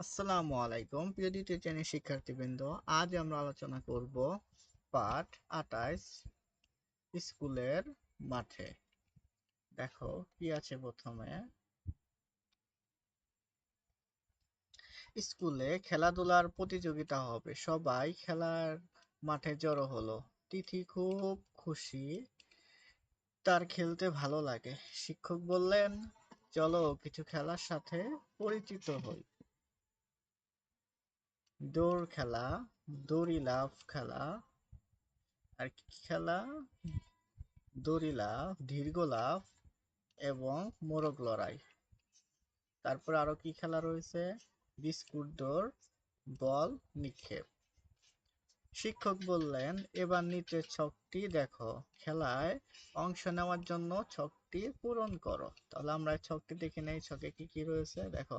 আসসালামু আলাইকুম, প্রিয় দ্বিতীয় শ্রেণির শিক্ষার্থীবৃন্দ। আজ আমরা আলোচনা করব পাঠ আটাইশ স্কুলের মাঠে। দেখো কি আছে প্রথমে। স্কুলে খেলাধুলার প্রতিযোগিতা হবে। সবাই খেলার মাঠে জড়ো হলো। তিথি খুব খুশি। তার খেলতে ভালো লাগে। শিক্ষক বললেন, চলো কিছু খেলার সাথে পরিচিত হই। দৌড় খেলা, দড়ি লাফ খেলা, আর কি খেলা? দড়ি লাফ, দীর্ঘ লাফ এবং মোরগ লড়াই। তারপর আরও কি খেলা রয়েছে? বিস্কুট দৌড়, বল, নিক্ষেপ। শিক্ষক বললেন, এবার নিচের ছকটি দেখো। খেলায় অংশ নেওয়ার জন্য ছকটি পূরণ করো। তাহলে আমরা ছকটি দেখে নেই ছকে কি কি রয়েছে? দেখো,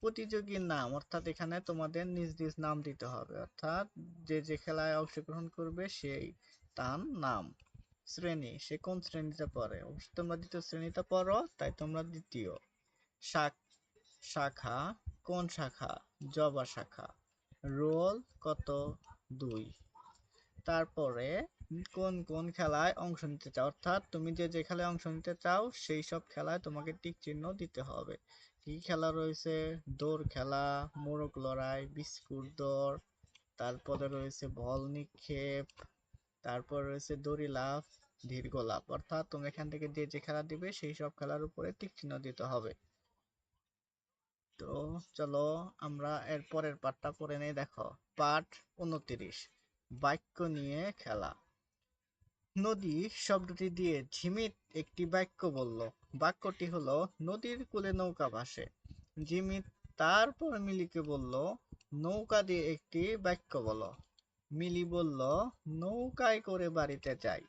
প্রতিযোগীর নাম, অর্থাৎ এখানে তোমাদের নিজ নিজ নাম দিতে হবে। অর্থাৎ যে যে খেলায় অংশগ্রহণ করবে সেই তার নাম। শ্রেণি, সে কোন শ্রেণীতে পড়ে? অবশ্যই তোমরা দ্বিতীয় শ্রেণীতে পড়ো, তাই তোমরা দ্বিতীয়। শাক, শাখা, কোন শাখা? জবা শাখা। রোল কত? দুই। তারপরে কোন কোন খেলায় অংশ নিতে চাও? অর্থাৎ তুমি যে যে খেলায় অংশ নিতে চাও, সেই সব খেলায় তোমাকে টিক চিহ্ন দিতে হবে। কি খেলা রয়েছে? দৌড় খেলা, মোরগ লড়াই, বিস্কুট দৌড়, তারপরে রয়েছে বল নিক্ষেপ, তারপর রয়েছে দড়ি লাফ, দীর্ঘ লাফ। অর্থাৎ তুমি এখান থেকে যে যে খেলা দিবে, সেই সব খেলার উপরে টিক চিহ্ন দিতে হবে। তো চলো আমরা এর পরের পাঠটা পড়ে নেই, দেখো। পাঠ উনত্রিশ, বাক্য নিয়ে খেলা। নদী শব্দটি দিয়ে ঝিমিত একটি বাক্য বলল। বাক্যটি হলো, নদীর কূলে নৌকা ভাসে। ঝিমিত তারপর মিলিকে বলল, নৌকা দিয়ে একটি বাক্য বলো। মিলি বলল, নৌকায় করে বাড়িতে যাই।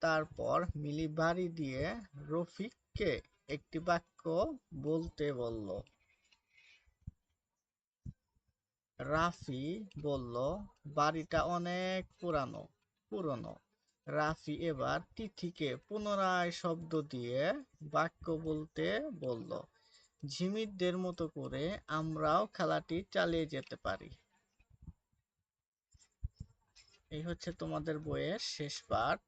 তারপর মিলি বাড়ি দিয়ে রফিককে একটি বাক্য বলতে বলল। রাফি বলল, বাড়িটা অনেক পুরানো, পুরনো। রাফি এবার তিথিকে পুনরায় শব্দ দিয়ে বাক্য বলতে বলল, ঝিমিরদের মতো করে আমরাও খেলাটি চালিয়ে যেতে পারি। এই হচ্ছে তোমাদের বইয়ের শেষ পাঠ।